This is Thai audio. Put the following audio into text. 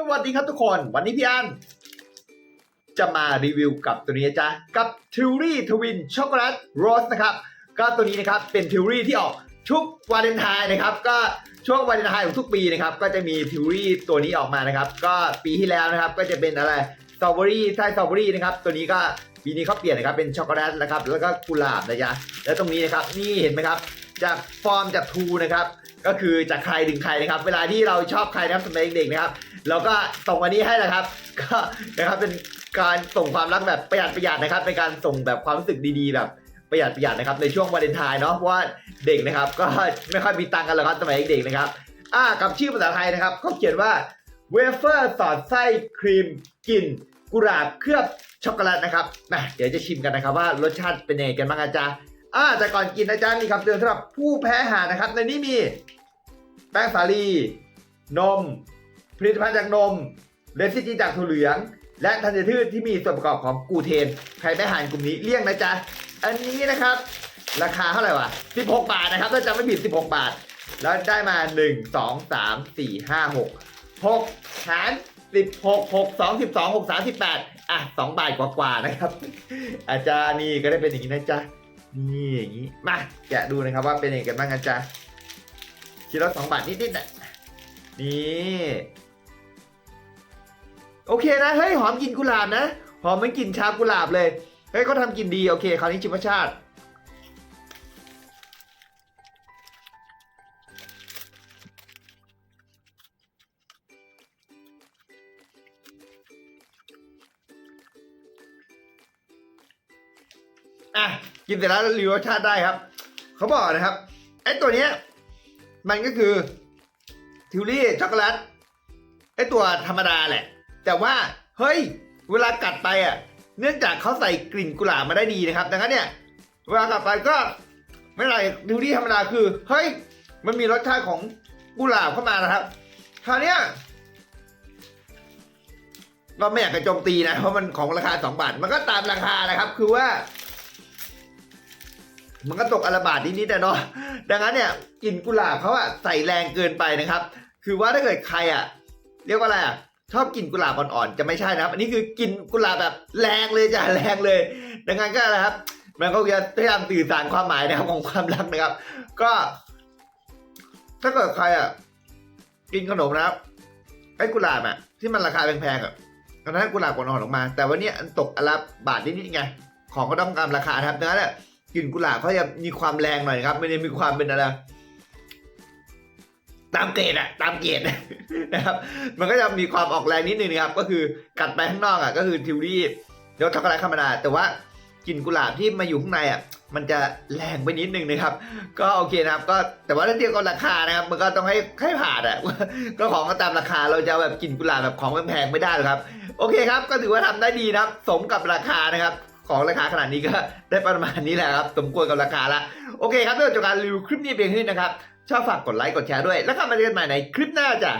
สวัสดีครับทุกคน วันนี้พี่อันจะมารีวิวกับตัวนี้จ๊ะกับทิวรี่ทวินช็อกโกแลตโรสนะครับ ก็ตัวนี้นะครับเป็นทิวรี่ที่ออกทุกวาเลนไทน์นะครับ ก็ช่วงวาเลนไทน์ของทุกปีนะครับ ก็จะมีทิวรี่ตัวนี้ออกมานะครับ ก็ปีที่แล้วนะครับ ก็จะเป็นอะไรสตรอเบอรี่ไส้สตรอเบอรี่นะครับ ตัวนี้ก็ปีนี้เขาเปลี่ยนนะครับเป็นช็อกโกแลตนะครับ แล้วก็กุหลาบนะจ๊ะแล้วตรงนี้นะครับนี่เห็นไหมครับ จากฟอร์มจากทูนะครับก็คือจากใครถึงใครนะครับ เวลาที่เราชอบใครนะครับสมัยเด็กๆนะครับเราก็ส่งอันนี้ให้นะครับ ก็นะครับเป็นการส่งความรักแบบประหยัดประหยัดนะครับเป็นการส่งแบบความรู้สึกดีๆ แบบประหยัดประหยัดนะครับในช่วงวาเลนไทน์เนาะเพราะว่าเด็กนะครับ ก็ไม่ค่อยมีตังค์กันหรอกครับสมัยเด็กๆนะครับอ่ากับชื่อภาษาไทยนะครับเขาเขียนว่าเวเฟอร์สอดไส้ครีมกลิ่นกุหลาบเคลือบช็อกโกแลตนะครับนะเดี๋ยวจะชิมกันนะครับว่ารสชาติเป็นยังไงกันบ้างอาจารย์ อ่าแต่ก่อนกินนะจ๊ะมีคำเตือนสำหรับผู้แพ้อาหารนะครับ ในนี้มีแป้งสาลี นม ผลิตภัณฑ์จากนมเรซิจีจากถั่วเหลือง และธัญพืชที่มีส่วนประกอบของกูเทน ใครไม่หานกลุ่มนี้เลี่ยงนะจ๊ะ อันนี้นะครับ ราคาเท่าไหร่วะ 16 บาทนะครับ ถ้าจำไม่ผิด 16 บาท แล้วได้มา 1 2 3 4 5 6 6หาร16 6 2 12 6 3 18อะ 2 บาทกว่าๆนะครับ อาจารย์นี่ก็ได้เป็นอย่างนี้นะจ๊ะ นี่อย่างนี้ มาแกะดูนะครับว่าเป็นยังไงกันบ้างอาจารย์ชิ้นละสองบาทนิดๆน่ะนี่โอเคนะ เฮ้ย หอมกลินกุหลาบนะ หอมไมันกลิ่นชากุหลาบเลย เฮ้ยเขาทำกลินดี โอเค คราวนี้ชิมชาติ อะกินเสร็จแล้วรีวิวรสชาติได้ครับเขาบอกนะครับไอ้ตัวเนี้ยมันก็คือทิวลี่ช็อกโกแลตไอ้ตัวธรรมดาแหละ แต่ว่าเฮ้ย เวลากัดไปอะ เนื่องจากเขาใส่กลิ่นกุหลาบมาได้ดีนะครับดังนั้นเนี่ย เวลากัดไปก็ไม่ไรทิวลี่ธรรมดาคือเฮ้ยมันมีรสชาติของกุหลาบเข้ามานะครับคราวเนี้ยเราไม่อยากจะโจมตีนะเพราะมันของราคาสองบาท มันก็ตามราคานะครับ คือว่า มันก็ตกอลบาทนิดๆนะเนาะดังนั้นเนี่ยกลิ่นกุหลาบเขาอะใส่แรงเกินไปนะครับ คือว่าถ้าเกิดใครอะเรียกว่าอะไรอะชอบกลิ่นกุหลาบอ่อนๆจะไม่ใช่นะครับ อันนี้คือกลิ่นกุหลาบแบบแรงเลยจ้ะแรงเลย ดังนั้นก็นะครับ มันก็จะพยายามสื่อสารความหมายนะครับของความรักนะครับ ก็ ถ้าเกิดใครอะกินขนมนะครับไอ้กุหลาบอะที่มันราคาแพงๆอะตอนนั้นกุหลาบก่อนอ่อนออกมา แต่วันนี้อันตกอละบาทนิดๆไง ของก็ต้องตามราคาครับดังนั้นเนี่ย กลิ่นกุหลาบเขาจะมีความแรงหน่อยครับ ไม่ได้มีความเป็นอะไรตามเกรดอะตามเกรดนะครับ มันก็จะมีความออกแรงนิดนึงนะครับ ก็คือกัดไปข้างนอกอะก็คือทิวรี่เดี๋ยวช็อกโกแลตธรรมดาแต่ว่ากลิ่นกุหลาบที่มาอยู่ข้างในอะมันจะแรงไปนิดนึงนะครับ ก็โอเคนะครับ ก็แต่ว่าถ้าเทียบกับราคานะครับ มันก็ต้องให้ให้ผ่านอะก็ของก็ตามราคาเราจะแบบกลิ่นกุหลาบแบบของแพงๆไม่ได้หรอกครับ โอเคครับ ก็ถือว่าทำได้ดีนะครับ สมกับราคานะครับ ของราคาขนาดนี้ก็ได้ประมาณนี้แหละครับสมควรกับราคาละโอเคครับเรื่องจากการรีวิวคลิปนี้เพียงเท่านี้นะครับชอบฝากกดไลค์กดแชร์ด้วย แล้วกลับมาเจอกันใหม่ในคลิปหน้าจ้ะ